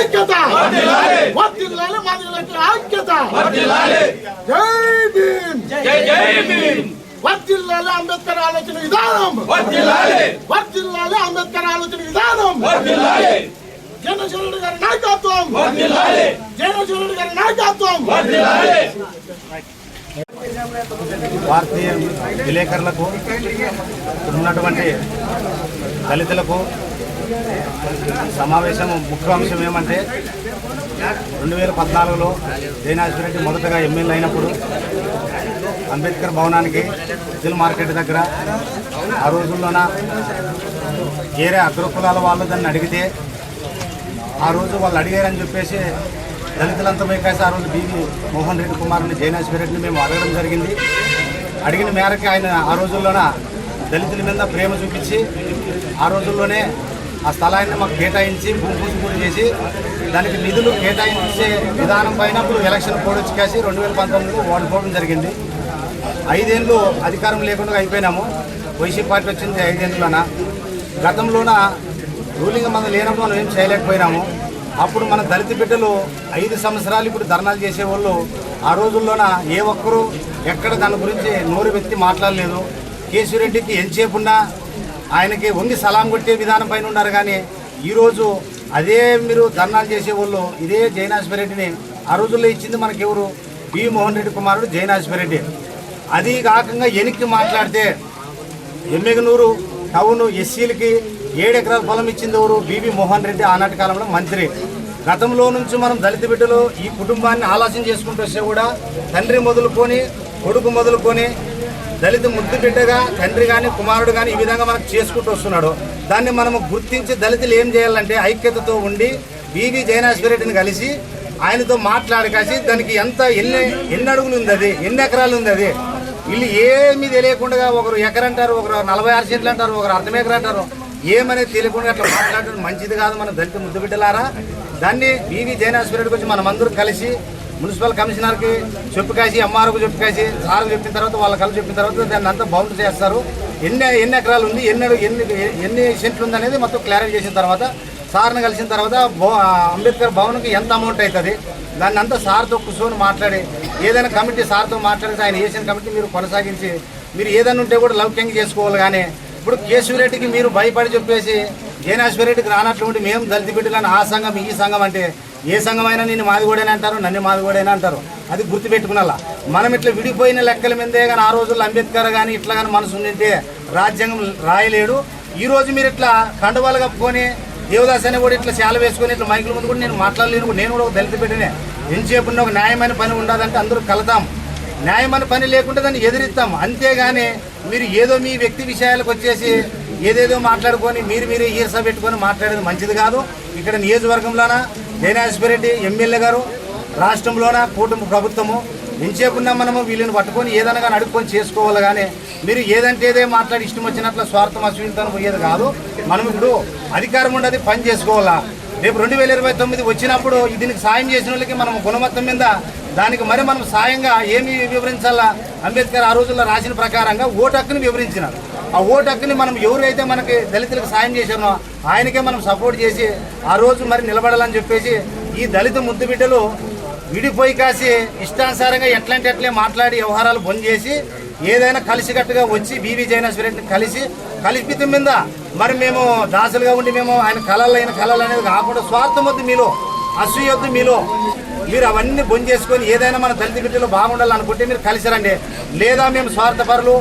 ఐక్యత! వర్ధిల్లాలి మాదిగలకి ఐక్యత! జై భీమ్! జై జై భీమ్! వర్ధిల్లాలి అంబేద్కర్ ఆలోచన విధానం! వర్ధిల్లాలి అంబేద్కర్ ఆలోచన విధానం! జనశరుడు గారి నాయకత్వం! జనశరుడు గారి నాయకత్వం! భారతీయ విలేకరులకు ఉన్నటువంటి దళితులకు సమావేశం ముఖ్య అంశం ఏమంటే రెండు వేల పద్నాలుగులో జయనాథరెడ్డి మొదటగా ఎమ్మెల్యే అయినప్పుడు అంబేద్కర్ భవనానికి జిల్ మార్కెట్ దగ్గర ఆ రోజుల్లోన వేరే అగ్రకులాల వాళ్ళు దాన్ని అడిగితే ఆ రోజు వాళ్ళు అడిగారని చెప్పేసి దళితులంతా పోయి ఆ రోజు బీవీ మోహన్ రెడ్డి కుమార్ని జయనాశ్వర రెడ్డిని మేము అడగడం జరిగింది. అడిగిన మేరకు ఆయన ఆ రోజుల్లోన దళితుల మీద ప్రేమ చూపించి ఆ రోజుల్లోనే ఆ స్థలాన్ని మాకు కేటాయించి భూమి పూజ కూడా చేసి దానికి నిధులు కేటాయించే విధానం పైన ఇప్పుడు ఎలక్షన్ కోడ్ వచ్చి కాసి రెండు వేల పంతొమ్మిదిలో ఓడిపోవడం జరిగింది. ఐదేళ్ళు అధికారం లేకుండా అయిపోయినాము. వైసీపీ పార్టీ వచ్చింది ఐదేళ్ళలోన గతంలోన రూలింగ్ మనం లేనప్పుడు మనం ఏం చేయలేకపోయినాము. అప్పుడు మన దళిత బిడ్డలు ఐదు సంవత్సరాలు ఇప్పుడు ధర్నాలు చేసేవాళ్ళు. ఆ రోజుల్లోన ఏ ఒక్కరూ ఎక్కడ దాని గురించి నోరు వ్యక్తి మాట్లాడలేదు. కేశిరెడ్డికి ఎంతసేపు ఉన్నా ఆయనకి వంగి సలాం కొట్టే విధానం పైన ఉన్నారు కానీ ఈరోజు అదే మీరు ధర్నాలు చేసేవాళ్ళు ఇదే జయనాశ్వరెడ్డిని ఆ రోజుల్లో ఇచ్చింది మనకి ఎవరు బి మోహన్ రెడ్డి కుమారుడు జయనాశ్వరెడ్డి అది కాకుండా వెనక్కి మాట్లాడితే ఎమ్మెగనూరు టౌన్ ఎస్సీలకి ఏడు ఎకరాల పొలం ఇచ్చింది ఎవరు? బీబీ మోహన్ రెడ్డి ఆనాటి కాలంలో మంత్రి. గతంలో నుంచి మనం దళిత బిడ్డలు ఈ కుటుంబాన్ని ఆలోచన చేసుకుంటూ వస్తే కూడా తండ్రి మొదలుకొని కొడుకు మొదలుకొని దళిత ముద్దు బిడ్డగా తండ్రి కానీ కుమారుడు కానీ ఈ విధంగా మనకు చేసుకుంటూ వస్తున్నాడు. దాన్ని మనము గుర్తించి దళితులు ఏం చేయాలంటే ఐక్యతతో ఉండి బీవీ జయనాశ్వర రెడ్డిని కలిసి ఆయనతో మాట్లాడి కలిసి దానికి ఎంత ఎన్ని ఎన్ని అడుగులు ఉంది అది ఎన్ని ఎకరాలు ఉంది అది వీళ్ళు ఏమీ తెలియకుండా ఒకరు ఎకరంటారు ఒకరు నలభై ఆరు సెంట్లు అంటారు ఒకరు అర్ధం ఎకర అంటారు. ఏమనేది తెలియకుండా అట్లా మాట్లాడడం మంచిది కాదు మన దళిత ముద్దు బిడ్డలారా దాన్ని బీవీ జయనాశ్వరుడికి గురించి మనం అందరూ కలిసి మున్సిపల్ కమిషనర్కి చెప్పు కాసి ఎంఆర్ఓకి చెప్పు కాసి సార్కు చెప్పిన తర్వాత వాళ్ళ కలిసి చెప్పిన తర్వాత దాన్ని అంతా బౌండ్ చేస్తారు. ఎన్ని ఎన్ని ఎకరాలు ఉంది ఎన్ని ఎన్ని ఎన్ని సెంట్లు ఉంది అనేది మొత్తం క్లారిఫై చేసిన తర్వాత సార్ని కలిసిన తర్వాత అంబేద్కర్ భవన్కి ఎంత అమౌంట్ అవుతుంది? దాన్ని అంతా సార్తో కూర్చొని మాట్లాడి ఏదైనా కమిటీ సార్తో మాట్లాడితే ఆయన వేసిన కమిటీ మీరు కొనసాగించి మీరు ఏదైనా ఉంటే కూడా లౌక్యంగా చేసుకోవాలి కానీ ఇప్పుడు కేశవరెడ్డికి మీరు భయపడి చెప్పేసి జయనాశ్వరెడ్డికి రానట్లు ఉండి మేము దళిత బిడ్డలని ఆ సంఘం ఈ సంఘం అంటే ఏ సంఘమైనా నేను మాది కూడానే అంటారు నన్ను మాది కూడానే అంటారు. అది గుర్తుపెట్టుకునాలా మనం ఇట్లా విడిపోయిన లెక్కల మీదే కానీ ఆ రోజుల్లో అంబేద్కర్ కానీ ఇట్లా కానీ మనసు ఉండింటే రాజ్యాంగం రాయలేడు. ఈ రోజు మీరు ఇట్లా కండువాలు కప్పుకొని దేవదాస్ అని కూడా ఇట్లా శాల వేసుకొని ఇట్లా మైకుల ముందు కూడా నేను మాట్లాడలేను. నేను కూడా ఒక దళిత పెట్టినే ఎంతసేపు ఒక న్యాయమైన పని ఉండదంటే అందరూ కలతాం. న్యాయమైన పని లేకుంటే దాన్ని ఎదిరిస్తాం. అంతేగాని మీరు ఏదో మీ వ్యక్తి విషయాలకు వచ్చేసి ఏదేదో మాట్లాడుకొని మీరు మీరే ఈర్స పెట్టుకొని మాట్లాడేది మంచిది కాదు. ఇక్కడ నియోజకవర్గంలోనా జయనాశ్వరెడ్డి ఎమ్మెల్యే గారు రాష్ట్రంలోన కూటమి ప్రభుత్వము ఎంచేపున్నా మనము వీళ్ళని పట్టుకొని ఏదైనా కానీ అడుక్కొని చేసుకోవాలి కానీ మీరు ఏదంటే ఏదే మాట్లాడి ఇష్టం వచ్చినట్లు స్వార్థం అశ్వింతనం పోయేది కాదు. మనం ఇప్పుడు అధికారం ఉండదు పని చేసుకోవాలా? రేపు రెండు వేల ఇరవై తొమ్మిది వచ్చినప్పుడు దీనికి సాయం చేసిన వాళ్ళకి మనం గుణమత్తం మీద దానికి మరి మనం సాయంగా ఏమి వివరించాలా? అంబేద్కర్ ఆ రోజుల్లో రాసిన ప్రకారంగా ఓటు హక్కును వివరించినారు. ఆ ఓటు హక్కుని మనం ఎవరైతే మనకి దళితులకు సాయం చేశారో ఆయనకే మనం సపోర్ట్ చేసి ఆ రోజు మరి నిలబడాలని చెప్పేసి ఈ దళిత ముద్దు బిడ్డలు విడిపోయి కాసి ఇష్టానుసారంగా ఎట్లాంటి అట్లే మాట్లాడి వ్యవహారాలు బంద్ చేసి ఏదైనా కలిసికట్టుగా వచ్చి బీవీ జయనాశ్వరెడ్డిని కలిసి కలిపితం మీద మరి మేము దాసులుగా ఉండి మేము ఆయన కళలు అయిన కళలు అనేది కాకుండా స్వార్థం వద్దు మీలో అసూయొద్దు మీలో మీరు అవన్నీ బొంది చేసుకొని ఏదైనా మన దళిత బిడ్డలు బాగుండాలనుకుంటే మీరు కలిసిరండి. లేదా మేము స్వార్థపరులు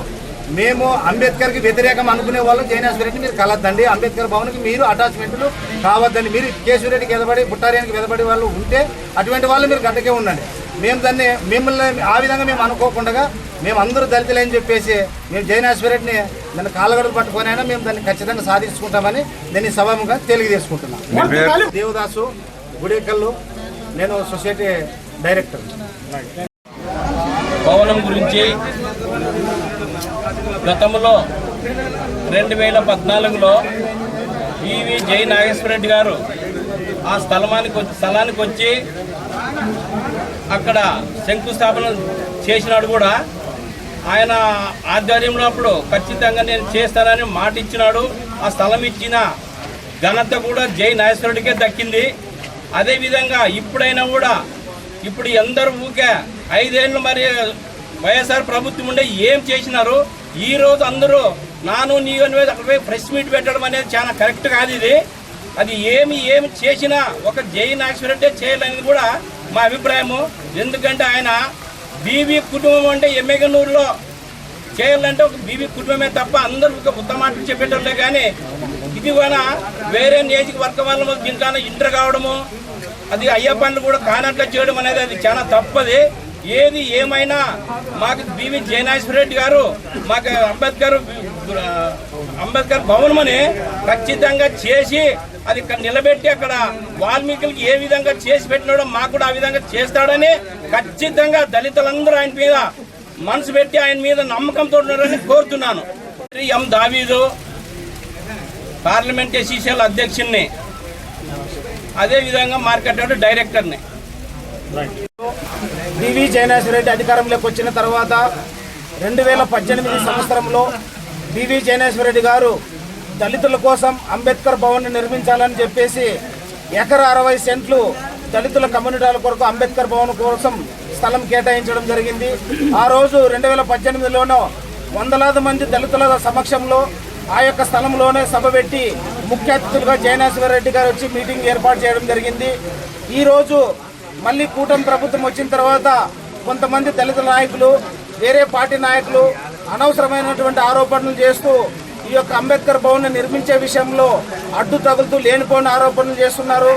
మేము అంబేద్కర్కి వ్యతిరేకం అనుకునే వాళ్ళు. జయనాశ్వరెడ్డి మీరు కలద్దండి. అంబేద్కర్ భవన్కి మీరు అటాచ్మెంట్లు కావద్దండి. మీరు కేశవరెడ్డికి ఎదబడి పుట్టారియానికి ఎదబడి వాళ్ళు ఉంటే అటువంటి వాళ్ళు మీరు గడ్డకే ఉండండి. మేము దాన్ని మిమ్మల్ని ఆ విధంగా మేము అనుకోకుండా మేము అందరూ దళితులని చెప్పేసి మేము జయనాశ్వరెడ్డిని దాన్ని కాలగడలు పట్టుకొని అయినా మేము దాన్ని ఖచ్చితంగా సాధించుకుంటామని దాన్ని సభముగా తెలియజేసుకుంటున్నాం దేవదాసు గుడేకల్లు. నేను సొసైటీ డైరెక్టర్. భవనం గురించి గతంలో రెండు వేల పద్నాలుగులో ఈవి జై నాగేశ్వర రెడ్డి గారు ఆ స్థలమానికి వచ్చి స్థలానికి వచ్చి అక్కడ శంకుస్థాపన చేసినాడు కూడా. ఆయన ఆధ్వర్యంలో అప్పుడు ఖచ్చితంగా నేను చేస్తానని మాట ఇచ్చినాడు. ఆ స్థలం ఇచ్చిన ఘనత కూడా జై నాగేశ్వరుడికే దక్కింది. అదేవిధంగా ఇప్పుడైనా కూడా ఇప్పుడు ఎందరు ఊకే ఐదేళ్ళు మరి వైఎస్ఆర్ ప్రభుత్వం ఉండే ఏం చేసినారు? ఈ రోజు అందరూ నాను నీవు అనేది అక్కడ పోయి ప్రెస్ మీట్ పెట్టడం అనేది చాలా కరెక్ట్ కాదు ఇది. అది ఏమి ఏమి చేసినా ఒక జై నాగేశ్వరరెడ్డి చేయాలనేది కూడా మా అభిప్రాయము. ఎందుకంటే ఆయన బీబీ కుటుంబం అంటే ఎమ్మెగనూరులో చేయాలంటే ఒక బీబీ కుటుంబమే తప్ప అందరూ ఒక ఉత్తమ మాటలు చెప్పేటోళ్ళే కానీ ఇది కూడా వేరే నియోజకవర్గం వల్ల దీంట్లో ఇంటర్ కావడము అది అయ్యప్పని పనులు కూడా కానట్లా చేయడం అనేది అది చాలా తప్పది. ఏది ఏమైనా మాకు బీవీ జయనాశ్వర రెడ్డి గారు మాకు అంబేద్కర్ అంబేద్కర్ భవనమని ఖచ్చితంగా చేసి అది ఇక్కడ నిలబెట్టి అక్కడ వాల్మీకులకి ఏ విధంగా చేసి పెట్టినాడో మాకు కూడా ఆ విధంగా చేస్తాడని ఖచ్చితంగా దళితులందరూ ఆయన మీద మనసు పెట్టి ఆయన మీద నమ్మకంతో ఉన్నారని కోరుతున్నాను. ఎం దావీదు పార్లమెంట్ ఎసీసీఎల్ అధ్యక్షుడిని అదేవిధంగా మార్కెట్ డైరెక్టర్ని. డివి జయనేశ్వరరెడ్డి అధికారంలోకి వచ్చిన తర్వాత రెండు వేల పద్దెనిమిది సంవత్సరంలో డివి జయనేశ్వరరెడ్డి గారు దళితుల కోసం అంబేద్కర్ భవన్ నిర్మించాలని చెప్పేసి ఎకర అరవై సెంట్లు దళితుల కమ్యూనిటీల కొరకు అంబేద్కర్ భవన్ కోసం స్థలం కేటాయించడం జరిగింది. ఆ రోజు రెండు వేల పద్దెనిమిదిలోనూ వందలాది మంది దళితుల సమక్షంలో ఆ యొక్క స్థలంలోనే సభ పెట్టి ముఖ్య అతిథులుగా జయనేశ్వర రెడ్డి గారు వచ్చి మీటింగ్ ఏర్పాటు చేయడం జరిగింది. ఈరోజు మళ్ళీ కూటమి ప్రభుత్వం వచ్చిన తర్వాత కొంతమంది దళిత నాయకులు వేరే పార్టీ నాయకులు అనవసరమైనటువంటి ఆరోపణలు చేస్తూ ఈ యొక్క అంబేద్కర్ భవన్ నిర్మించే విషయంలో అడ్డు తగులుతూ లేనిపోయిన ఆరోపణలు చేస్తున్నారు.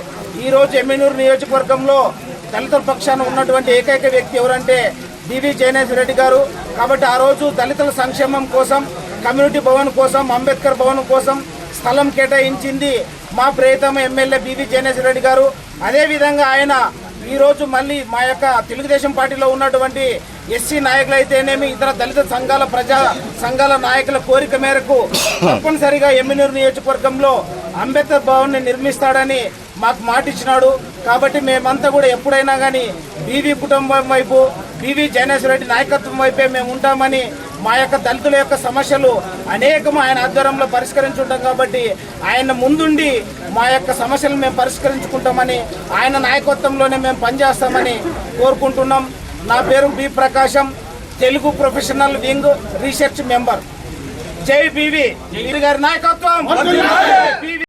ఈ రోజు ఎమ్మెనూరు నియోజకవర్గంలో దళితుల పక్షాన ఉన్నటువంటి ఏకైక వ్యక్తి ఎవరంటే డివి జయనేశ్వర రెడ్డి గారు. కాబట్టి ఆ రోజు దళితుల సంక్షేమం కోసం కమ్యూనిటీ భవన్ కోసం అంబేద్కర్ భవన్ కోసం స్థలం కేటాయించింది మా ప్రియతమ ఎమ్మెల్యే బివి జయనేశ్వర రెడ్డి గారు. అదేవిధంగా ఆయన ఈరోజు మళ్ళీ మా యొక్క తెలుగుదేశం పార్టీలో ఉన్నటువంటి ఎస్సీ నాయకులు అయితేనేమి ఇతర దళిత సంఘాల ప్రజా సంఘాల నాయకుల కోరిక మేరకు తప్పనిసరిగా ఎమ్మినూరు నియోజకవర్గంలో అంబేద్కర్ భవన్ నిర్మిస్తాడని మాకు మాట ఇచ్చినాడు కాబట్టి మేమంతా కూడా ఎప్పుడైనా కానీ బీవీ కుటుంబం వైపు బీవీ జైనేశ్వర రెడ్డి నాయకత్వం వైపే మేము ఉంటామని మా యొక్క దళితుల యొక్క సమస్యలు అనేకం ఆయన ఆధ్వర్యంలో పరిష్కరించుంటాం కాబట్టి ఆయన ముందుండి మా యొక్క సమస్యలు మేము పరిష్కరించుకుంటామని ఆయన నాయకత్వంలోనే మేము పనిచేస్తామని కోరుకుంటున్నాం. నా పేరు B Prakasam Telugu professional wing research member. జై బీవీ. గారి నాయకత్వం.